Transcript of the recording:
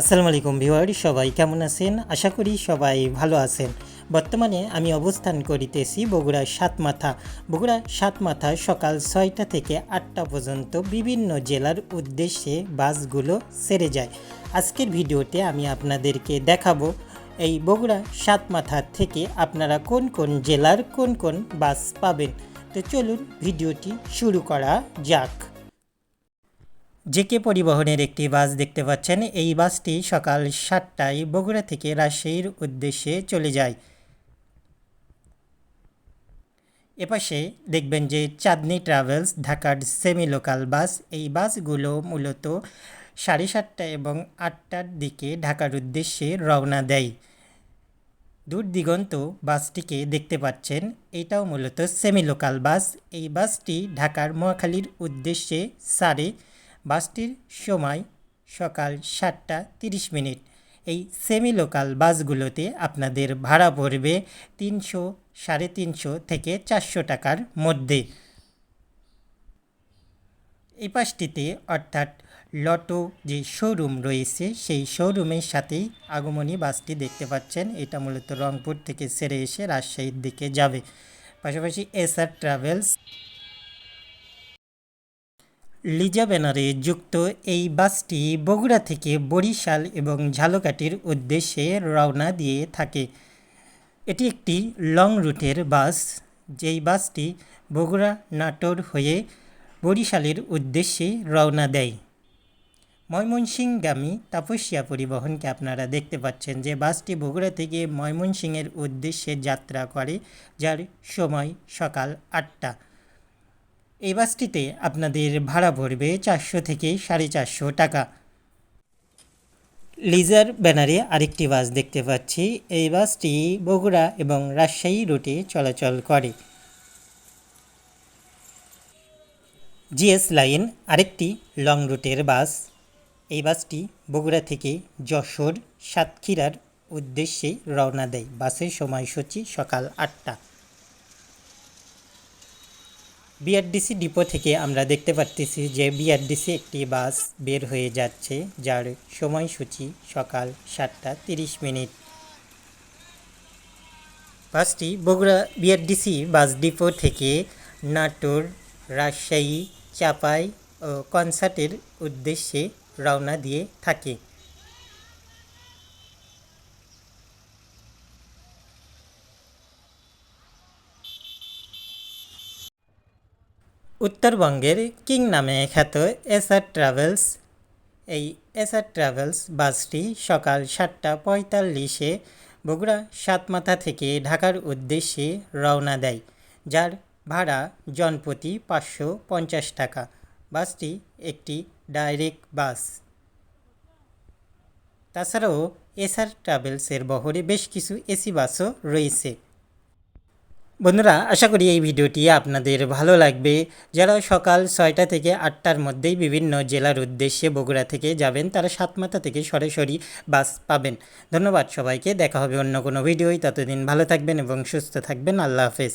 আসসালামু আলাইকুম ভিওয়ার সবাই কেমন আছেন? আশা করি সবাই ভালো আছেন। বর্তমানে আমি অবস্থান করিতেছি বগুড়া সাতমাথা। বগুড়া সাতমাথা সকাল ছয়টা থেকে আটটা পর্যন্ত বিভিন্ন জেলার উদ্দেশ্যে বাসগুলো সেরে যায়। আজকের ভিডিওতে আমি আপনাদেরকে দেখাবো এই বগুড়া সাতমাথা থেকে আপনারা কোন কোন জেলার কোন কোন বাস পাবেন। তো চলুন ভিডিওটি শুরু করা যাক। জেকে পরিবহনের একটি বাস দেখতে পাচ্ছেন। এই বাসটি সকাল সাতটায় বগুড়া থেকে রাজশাহীর উদ্দেশ্যে চলে যায়। এপাশে দেখবেন যে চাঁদনি ট্রাভেলস, ঢাকার সেমি লোকাল বাস, এই বাসগুলো মূলত সাড়ে সাতটা এবং আটটার দিকে ঢাকার উদ্দেশ্যে রওনা দেয়। দূর দিগন্ত বাসটিকে দেখতে পাচ্ছেন। এটাও মূলত সেমি লোকাল বাস। এই বাসটি ঢাকার মহাখালীর উদ্দেশ্যে সারে বাসটির সময় সকাল সাতটা তিরিশ মিনিট। এই সেমি লোকাল বাসগুলোতে আপনাদের ভাড়া পড়বে তিনশো সাড়ে তিনশো থেকে চারশো টাকার মধ্যে। এই পাশটিতে অর্থাৎ লটো যে শোরুম রয়েছে, সেই শোরুমের সাথেই আগমনী বাসটি দেখতে পাচ্ছেন। এটা মূলত রংপুর থেকে সেরে এসে রাজশাহীর দিকে যাবে। পাশাপাশি এসআর ট্রাভেলস লিজা ব্যানারে যুক্ত এই বাসটি বগুড়া থেকে বরিশাল এবং ঝালকাঠির উদ্দেশ্যে রওনা দিয়ে থাকে। এটি একটি লং রুটের বাস, যেই বাসটি বগুড়া নাটোর হয়ে বরিশালের উদ্দেশ্যে রওনা দেয়। ময়মনসিংগামী তাপসিয়া পরিবহনকে আপনারা দেখতে পাচ্ছেন যে বাসটি বগুড়া থেকে ময়মনসিংহের উদ্দেশ্যে যাত্রা করে, যার সময় সকাল আটটা। এই বাসটিতে আপনাদের ভাড়া পড়বে চারশো থেকে সাড়ে চারশো টাকা। লিজার ব্যানারে আরেকটি বাস দেখতে পাচ্ছি। এই বাসটি বগুড়া এবং রাজশাহী রুটে চলাচল করে। জিএস লাইন আরেকটি লং রুটের বাস। এই বাসটি বগুড়া থেকে যশোর সাতক্ষীরার উদ্দেশ্যে রওনা দেয়। বাসের সময়সূচি সকাল আটটা। বিআরডিসি ডিপো থেকে আমরা দেখতে পারতেছি যে বিআরডিসি একটি বাস বের হয়ে যাচ্ছে, যার সময়সূচি সকাল সাতটা তিরিশ মিনিট। বাসটি বগুড়া বিআরডিসি বাস ডিপো থেকে নাটোর, রাজশাহী, চাপাই ও কনসার্টের উদ্দেশ্যে রওনা দিয়ে থাকে। উত্তরবঙ্গের কিং নামে খ্যাত এসআর ট্রাভেলস, এই এসআর ট্রাভেলস বাসটি সকাল সাতটা পঁয়তাল্লিশে বগুড়া সাতমাথা থেকে ঢাকার উদ্দেশ্যে রওনা দেয়, যার ভাড়া জনপ্রতি পাঁচশো পঞ্চাশ টাকা। বাসটি একটি ডাইরেক্ট বাস। তাছাড়াও এসআর ট্রাভেলসের বহরে বেশ কিছু এসি বাসও রয়েছে। বন্ধুরা, আশা করি এই ভিডিওটি আপনাদের ভালো লাগবে। যারা সকাল ছয়টা থেকে আটটার মধ্যেই বিভিন্ন জেলার উদ্দেশ্যে বগুড়া থেকে যাবেন, তারা সাতমাথা থেকে সরাসরি বাস পাবেন। ধন্যবাদ সবাইকে, দেখা হবে অন্য কোনো ভিডিওই ততদিন ভালো থাকবেন এবং সুস্থ থাকবেন। আল্লাহ হাফেজ।